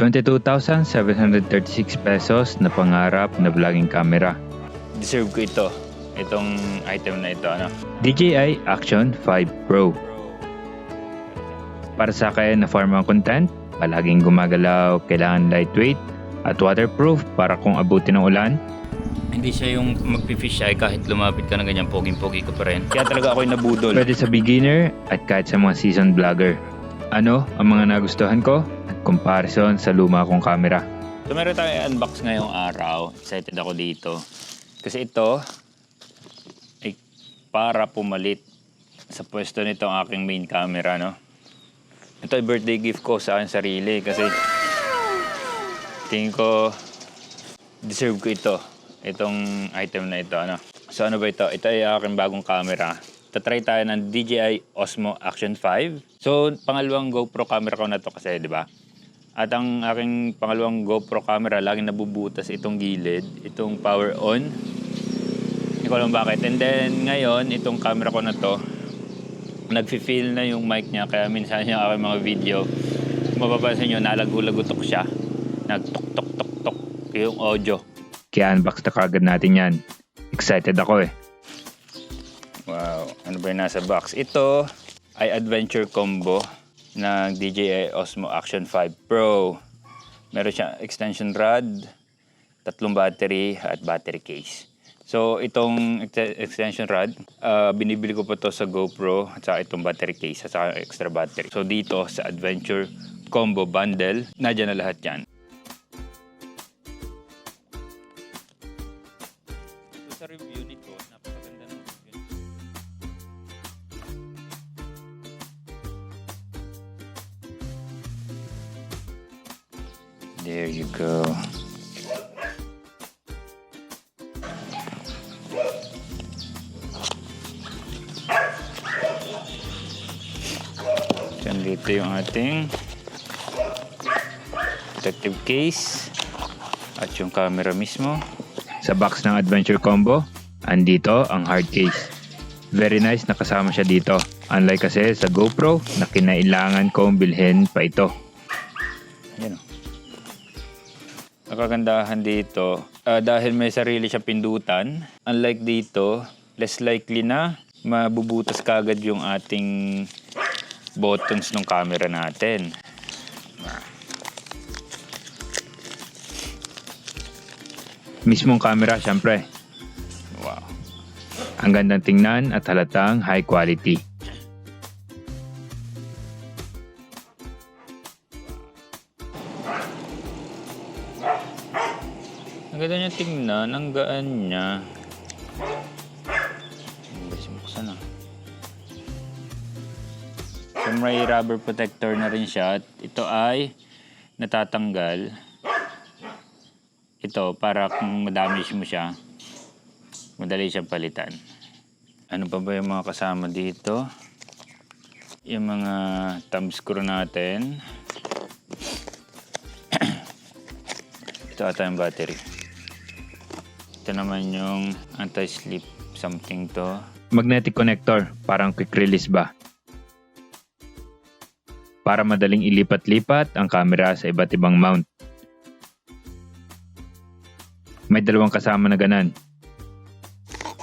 22,736 pesos na pangarap na vlogging camera. Deserve ko ito. Itong item na ito, ano? DJI Action 5 Pro. Para sa akin na farming content, palaging gumagalaw, kailangan lightweight at waterproof para kung abutin ng ulan. Hindi siya yung magpifish ay kahit lumapit ka na ganyan, poging-pogi ka pa rin. Kaya talaga ako'y nabudol. Pwede sa beginner at kahit sa mga seasoned vlogger. Ano ang mga nagustuhan ko comparison sa luma kong camera. So meron tayong unbox ngayong araw. Excited ako dito. Kasi ito ay para pumalit sa pwesto nito ang aking main camera, no? Ito ay birthday gift ko sa akin sarili kasi tingin ko deserve ko ito. Itong item na ito, ano? So ano ba ito? Ito ay aking bagong camera. Tatry tayo ng DJI Osmo Action 5. So, pangalawang GoPro camera ko na to kasi, di ba? At ang aking pangalawang GoPro camera, laging nabubutas itong gilid, itong power on. Hindi ko alam bakit. And then, ngayon, itong camera ko na to, nagfi-feel na yung mic niya. Kaya minsan yung aking mga video, mapapansin nyo, nalago-lagutok siya. Nagtok-tok-tok-tok yung audio. Kaya unbox na kagad natin yan. Excited ako eh. Wow, ano ba yung nasa box? Ito ay adventure combo ng DJI Osmo Action 5 Pro. Meron siyang extension rod, tatlong battery at battery case. So itong ex- extension rod, ah, binibili ko pa to sa GoPro at saka itong battery case at saka extra battery. So dito sa adventure combo bundle, nadyan na lahat yan. So sa review nito, napakaganda There you go. Diyan dito yung ating protective case at yung camera mismo. Sa box ng Adventure Combo, andito ang hard case. Very nice na kasama siya dito. Unlike kasi sa GoPro na kinailangan kong bilhin pa ito. Kagandahan dito, ah, dahil may sarili siya pindutan, unlike dito, less likely na mabubutas kagad yung ating buttons ng camera natin. Mismong camera syempre. Wow. Ang gandang tingnan at halatang high quality. Tingnan, ang gaan niya. Bilis buksan ah. So may rubber protector na rin siya at ito ay natatanggal. Ito para kung madamage mo siya, madali siyang palitan. Ano pa ba yung mga kasama dito? Yung mga thumb screw natin. Ito ata yung battery. Ito naman yung anti-slip something to. Magnetic connector, parang quick release ba? Para madaling ilipat-lipat ang camera sa iba't ibang mount. May dalawang kasama na ganan.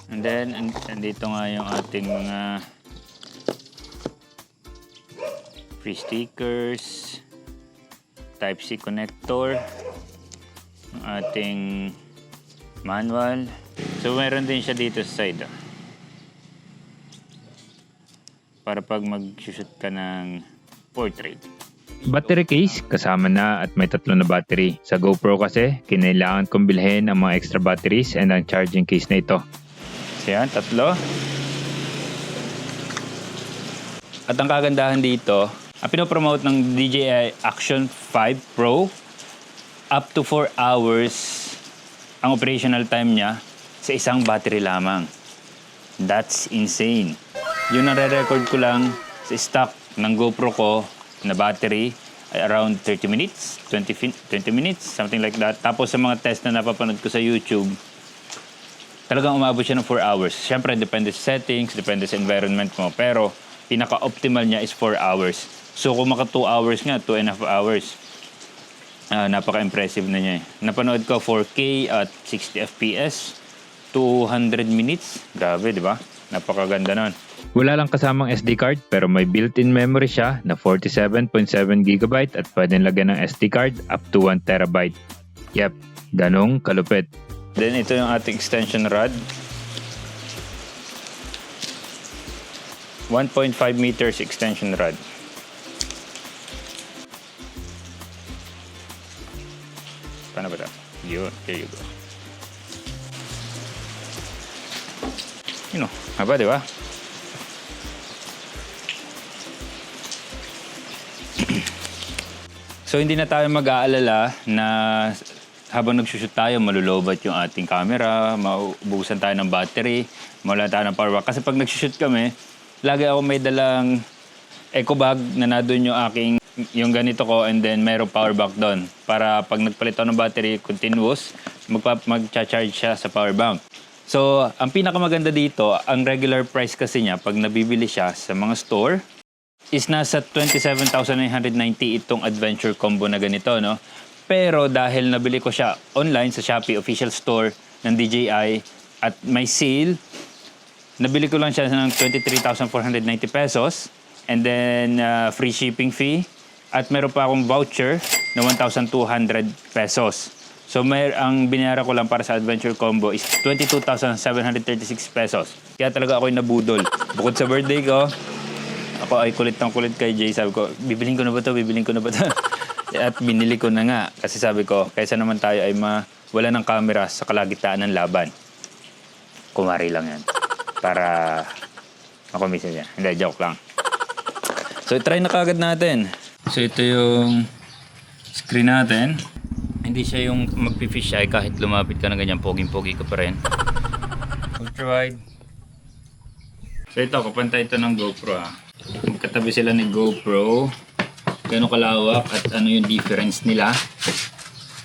And then, and, andito nga yung ating mga free stickers, Type-C connector, ating manual. So, meron din siya dito sa side. ah. Para pag mag-shoot ka ng portrait. Battery case, kasama na at may tatlo na battery. Sa GoPro kasi, kinailangan kong bilhin ang mga extra batteries and ang charging case na ito. So yan, tatlo. At ang kagandahan dito, ang pinopromote ng DJI Action 5 Pro, up to 4 hours ang operational time niya sa isang battery lamang. That's insane. Yun ang re-record ko lang sa stock ng GoPro ko na battery ay around 30 minutes, 20, fin- 20 minutes, something like that. Tapos sa mga test na napapanood ko sa YouTube, talagang umabot siya ng 4 hours. Siyempre, depende sa settings, depende sa environment mo. Pero, pinaka-optimal niya is 4 hours. So, kung maka 2 hours nga, 2 and a half hours. Ah, napaka-impressive na niya eh. Napanood ko 4K at 60 FPS, 200 minutes. Grabe, di ba? Napakaganda nun. Wala lang kasamang SD card pero may built-in memory siya na 47.7GB at pwedeng lagyan ng SD card up to 1TB. Yep, ganong kalupit. Then ito yung ating extension rod. 1.5 meters extension rod. Yun, there you go. Yun o, haba di ba? So hindi na tayo mag-aalala na habang nagsushoot tayo, malulobat yung ating camera, maubusan tayo ng battery, mawala tayo ng power. Kasi pag nagsushoot kami, lagi ako may dalang eco bag na nandun yung aking yung ganito ko and then mayroong power bank doon. Para pag nagpalit ako ng battery, continuous, magpa, mag-charge siya sa power bank. So, ang pinakamaganda dito, ang regular price kasi niya, pag nabibili siya sa mga store, is nasa 27,990 itong adventure combo na ganito, no? Pero dahil nabili ko siya online sa Shopee official store ng DJI at may sale, nabili ko lang siya ng 23,490 pesos and then uh, free shipping fee at meron pa akong voucher na 1,200 pesos. So may ang binayaran ko lang para sa adventure combo is 22,736 pesos. Kaya talaga ako nabudol. Bukod sa birthday ko, ako ay kulit ng kulit kay Jay. Sabi ko, bibiling ko na ba to? Bibiling ko na ba to? At binili ko na nga. Kasi sabi ko, kaysa naman tayo ay ma wala ng camera sa kalagitnaan ng laban. Kumari lang yan. Para makomiss niya. Hindi, joke lang. So, try na kagad natin. So, ito yung screen natin. Hindi siya yung magpifish eye kahit lumapit ka na ganyan, poging-pogi ka pa rin. Ultra wide. So ito, kapantay ito ng GoPro ha. Magkatabi sila ni GoPro. Gano'ng kalawak at ano yung difference nila.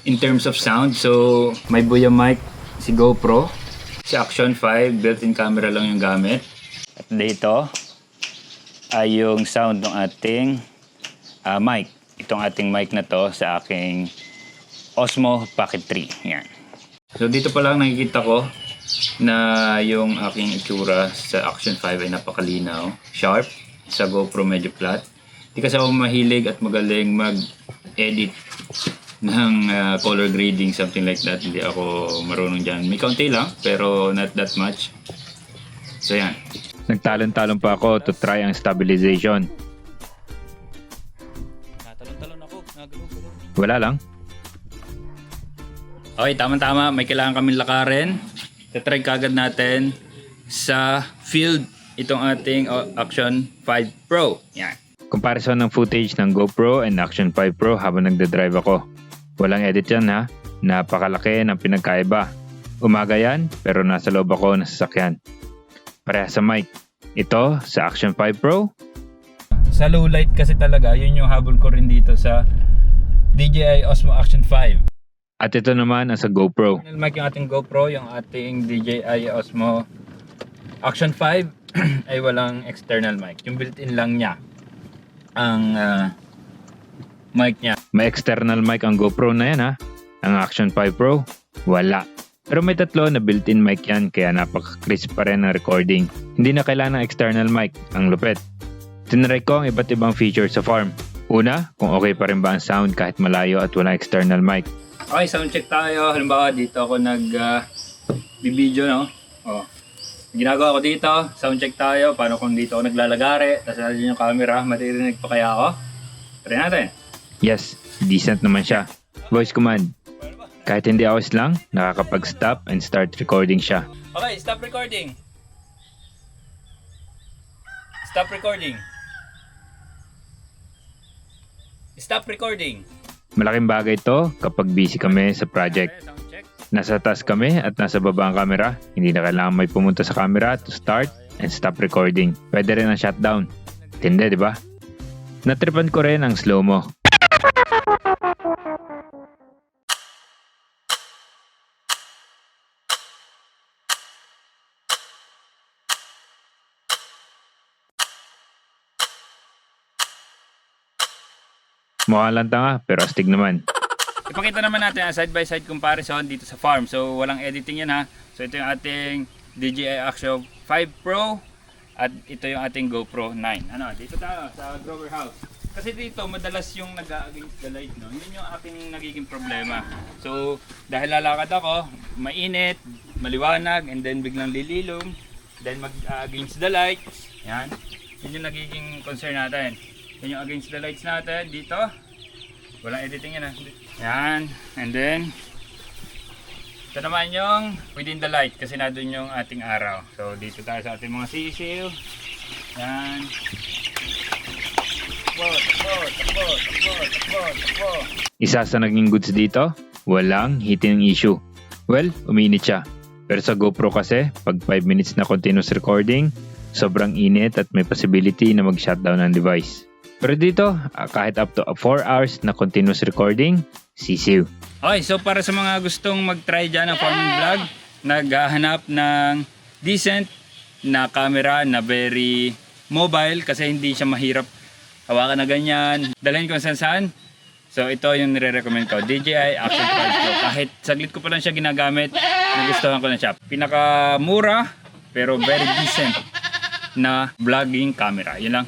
In terms of sound, so may Buya mic si GoPro. Si Action 5, built-in camera lang yung gamit. At dito ay yung sound ng ating ah, mic. Itong ating mic na to sa aking Osmo Pocket 3. Yan. So dito pa lang nakikita ko na yung aking itsura sa Action 5 ay napakalinaw, sharp, sa GoPro medyo flat. Di kasi ako mahilig at magaling mag-edit ng ah, color grading, something like that. Hindi ako marunong dyan. May kaunti lang, pero not that much. So yan. Nagtalon-talon pa ako to try ang stabilization. Wala lang. Okay, tama-tama. May kailangan kaming lakarin. Tatry kagad natin sa field itong ating uh, Action 5 Pro. Yan. Comparison ng footage ng GoPro and Action 5 Pro habang nagda-drive ako. Walang edit yan ha. Napakalaki ng pinagkaiba. Umaga yan, pero nasa loob ako ng sasakyan. Pareha sa mic. Ito, sa Action 5 Pro, Sa low light kasi talaga, yun yung habol ko rin dito sa DJI Osmo Action 5. at ito naman ang sa GoPro. External mic yung ating GoPro, yung ating DJI Osmo Action 5 ay walang external mic. Yung built-in lang niya ang ah, mic niya. May external mic ang GoPro na yan ha. Ang Action 5 Pro, wala. Pero may tatlo na built-in mic yan kaya napaka-crisp pa rin ang recording. Hindi na kailangan ng external mic, ang lupet. Tinry ko ang iba't ibang features sa farm. Una, kung okay pa rin ba ang sound kahit malayo at walang external mic. Okay, sound check tayo. Halimbawa, dito ako nag uh, no? Oh. Ginagawa ko dito, sound check tayo. Paano kung dito ako naglalagari, tapos nandiyan yung camera, maririnig pa kaya ako? Try natin. Yes, decent naman siya. Voice command. Kahit hindi awis lang, nakakapag-stop and start recording siya. Okay, stop recording. Stop recording. Stop recording. Malaking bagay to kapag busy kami sa project. Nasa taas kami at nasa baba ang camera. Hindi na kailangan may pumunta sa camera to start and stop recording. Pwede rin ang shutdown. Tindi, di ba? Natripan ko rin ang slow-mo. Mukha lang tanga pero astig naman. Ipakita naman natin ang side by side comparison dito sa farm. So walang editing yan ha. So ito yung ating DJI Action 5 Pro at ito yung ating GoPro 9. Ano, dito tayo sa grower house. Kasi dito madalas yung nag-against the light, no? Yun yung aking nagiging problema. So, dahil lalakad ako, mainit, maliwanag, and then biglang lililom, then mag-against the lights. Yan. Yun yung nagiging concern natin. Yun yung against the lights natin dito. Walang editing yan ah. Yan. And then, ito naman yung within the light kasi nandun yung ating araw. So dito tayo sa ating mga sisiw. Yan. Takbo, takbo, takbo, takbo, takbo, takbo. Isa sa naging goods dito, walang heating issue. Well, uminit siya. Pero sa GoPro kasi, pag 5 minutes na continuous recording, sobrang init at may possibility na mag-shutdown ang device. Pero dito, ah, kahit up to 4 hours na continuous recording, sisiw. Okay, so para sa mga gustong mag-try dyan ng farming vlog, naghahanap ng decent na camera na very mobile kasi hindi siya mahirap hawakan na ganyan, dalhin kung saan saan. So ito yung nire-recommend ko, DJI Action 5 Pro. Kahit saglit ko pa lang siya ginagamit, nagustuhan ko na siya. Pinakamura pero very decent na vlogging camera. Yun lang.